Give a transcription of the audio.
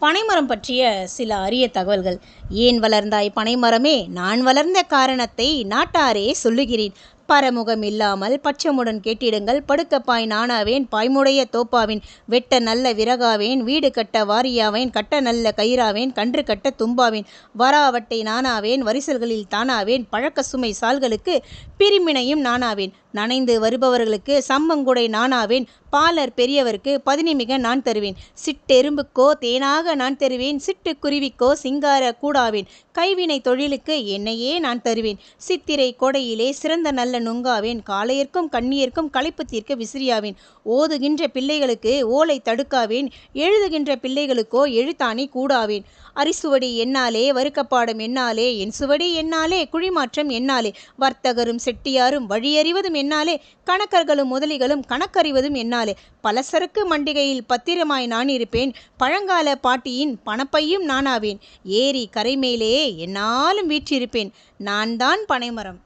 பனைமரம் பற்றிய சில அரிய தகவல்கள். ஏன் வளர்ந்தாய் பனைமரமே? நான் வளர்ந்த காரணத்தை நாட்டாரே சொல்லுகிறேன் பரமுகம் இல்லாமல் பச்சமுடன் கேட்டிடுங்கள். படுக்கப்பாய் நானாவேன் பாய்முடைய தோப்பாவேன் வெட்ட நல்ல விறகாவேன் வீடு கட்ட வாரியாவேன் கட்ட நல்ல கயிறாவேன் கன்று கட்ட தும்பாவேன் வராவட்டை நானாவேன் வரிசல்களில் தானாவேன் பழக்க சுமை சால்களுக்கு பிரிமினையும் நானாவேன். நனைந்து வருபவர்களுக்கு சம்மங்குடை நானாவேன் பாலர் பெரியவருக்கு பதினிமிக நான் தருவேன். சிட்டெரும்புக்கோ தேனாக நான் தருவேன் சிட்டு குருவிக்கோ சிங்கார கூடாவேன். கைவினை தொழிலுக்கு என்னையே நான் தருவேன். சித்திரை கோடையிலே சிறந்த நல்ல நுங்காவேன் காளையர்க்கும் கண்ணியர்க்கும் களைப்பு தீர்க்க விசிறியாவேன் ஓதுகின்ற பிள்ளைகளுக்கு ஓலை தடுக்காவேன் எழுதுகின்ற பிள்ளைகளுக்கோ எழுத்தானே கூடாவேன். அரிசுவடி என்னாலே வருக்கப்பாடும் என்னாலே என் சுவடி என்னாலே குழிமாற்றம் என்னாலே வர்த்தகரும் செட்டியாரும் வழியறிவதும் என்னாலே கணக்கர்களும் முதலிகளும் கணக்கறிவதும் என்னாலே. பலசரக்கு மண்டிகையில் பத்திரமாய் நான் இருப்பேன் பழங்கால பாட்டியின் பணப்பையும் நானாவேன். ஏரி கரைமேலே என்னாலும் வீற்றிருப்பேன். நான் தான் பனைமரம்.